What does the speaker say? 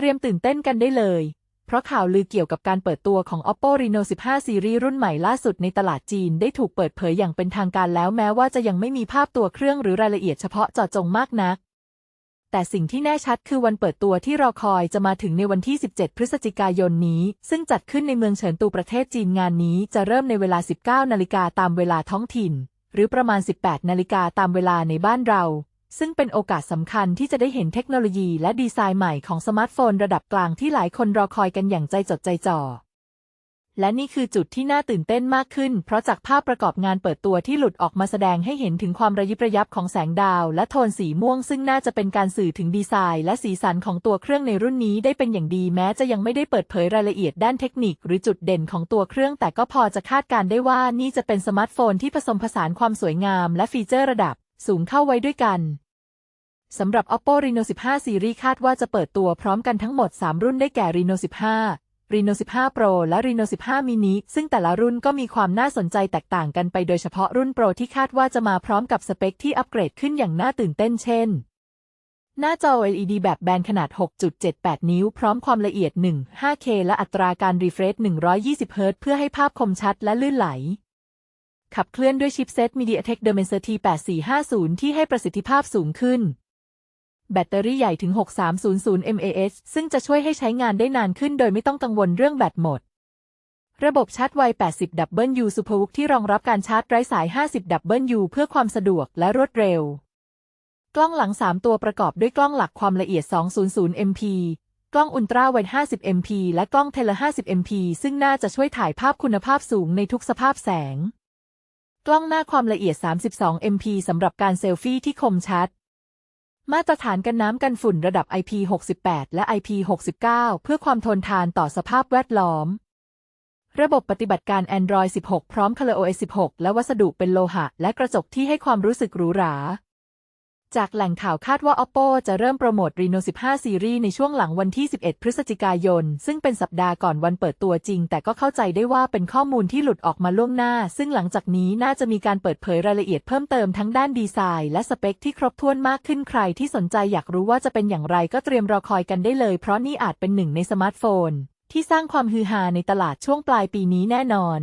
เตรียมตื่นเต้นกันได้เลย เพราะข่าวลือเกี่ยวกับการเปิดตัวของ Oppo Reno 15 ซีรีส์รุ่นใหม่ล่าสุดในตลาดจีนได้ถูกเปิดเผยอย่างเป็นทางการแล้วแม้ว่าจะยังไม่มีภาพตัวเครื่องหรือรายละเอียดเฉพาะเจาะจงมากนัก แต่สิ่งที่แน่ชัดคือวันเปิดตัวที่รอคอยจะมาถึงในวันที่ 17 พฤศจิกายนนี้ ซึ่งจัดขึ้นในเมืองเฉินตูประเทศจีนงานนี้จะเริ่มในเวลา 19 นาฬิกาตามเวลาท้องถิ่น หรือประมาณ 18 นาฬิกาตามเวลาในบ้านเรา ซึ่งเป็นโอกาสสำคัญที่จะได้เห็นเทคโนโลยีและดีไซน์ใหม่ของสมาร์ทโฟนระดับกลางที่หลายคนรอคอยกันอย่างใจจดใจจ่อ และนี่คือจุดที่น่าตื่นเต้นมากขึ้น เพราะจากภาพประกอบงานเปิดตัวที่หลุดออกมาแสดงให้เห็นถึงความระยิบระยับของแสงดาว และโทนสีม่วง ซึ่งน่าจะเป็นการสื่อถึงดีไซน์ และสีสันของตัวเครื่องในรุ่นนี้ได้เป็นอย่างดีแม้จะยังไม่ได้เปิดเผยรายละเอียดด้านเทคนิค หรือจุดเด่นของตัวเครื่อง แต่ก็พอจะคาดการได้ว่านี่จะเป็นสมาร์ทโฟนที่ผสมผสานความสวยงาม และฟีเจอร์ระดับ สูงเข้าไว้ด้วยกันสำหรับ Oppo Reno 15ซีรีส์คาดว่าจะเปิดตัวพร้อมกันทั้งหมด 3 รุ่นได้แก่ Reno 15 Reno 15 Pro และ Reno 15 mini ซึ่งแต่ละรุ่นก็มีความน่าสนใจแตกต่างกันไปโดยเฉพาะรุ่น Pro ที่คาดว่าจะมาพร้อมกับสเปคที่อัปเกรดขึ้นอย่างน่าตื่นเต้นเช่น หน้าจอ LED แบบแบนขนาด 6.78 นิ้ว พร้อมความละเอียด 1.5K และอัตราการรีเฟรช120 Hz เพื่อให้ภาพคมชัดและลื่นไหล ขับเคลื่อนด้วยชิปเซต MediaTek Dimensity 8450 ที่ให้ประสิทธิภาพสูงขึ้น แบตเตอรี่ใหญ่ถึง 6300 mAh ซึ่งจะช่วยให้ใช้งานได้นานขึ้นโดยไม่ต้องกังวลเรื่องแบตหมด ระบบชาร์จไว 80 W SuperVOOC ที่รองรับการชาร์จไร้สาย 50 W เพื่อความสะดวกและรวดเร็ว กล้องหลัง 3 ตัวประกอบด้วยกล้องหลักความละเอียด 200 MP กล้องอุลตราไวด์50 MP และกล้องเทเล50 MP ซึ่งน่าจะช่วยถ่ายภาพคุณภาพสูงในทุกสภาพแสง กล้องหน้าความละเอียด 32 MP สำหรับการเซลฟี่ที่คมชัด มาตรฐานกันน้ำกันฝุ่นระดับ IP68 และ IP69 เพื่อความทนทานต่อสภาพแวดล้อม ระบบปฏิบัติการ Android 16 พร้อม ColorOS 16 และวัสดุเป็นโลหะ และกระจกที่ให้ความรู้สึกหรูหรา จากแหล่งข่าวคาดว่า Oppo จะเริ่มโปรโมท Reno 15ซีรีส์ในช่วงหลังวันที่ 11 พฤศจิกายน ซึ่งเป็นสัปดาห์ก่อนวันเปิดตัวจริง แต่ก็เข้าใจได้ว่าเป็นข้อมูลที่หลุดออกมาล่วงหน้า ซึ่งหลังจากนี้น่าจะมีการเปิดเผยรายละเอียดเพิ่มเติมทั้งด้านดีไซน์ และสเปคที่ครบถ้วนมากขึ้นใครที่สนใจอยากรู้ว่าจะเป็นอย่างไรก็เตรียมรอคอยกันได้เลย เพราะนี่อาจเป็นหนึ่งในสมาร์ทโฟน ที่สร้างความฮือฮาในตลาดช่วงปลายปีนี้แน่นอน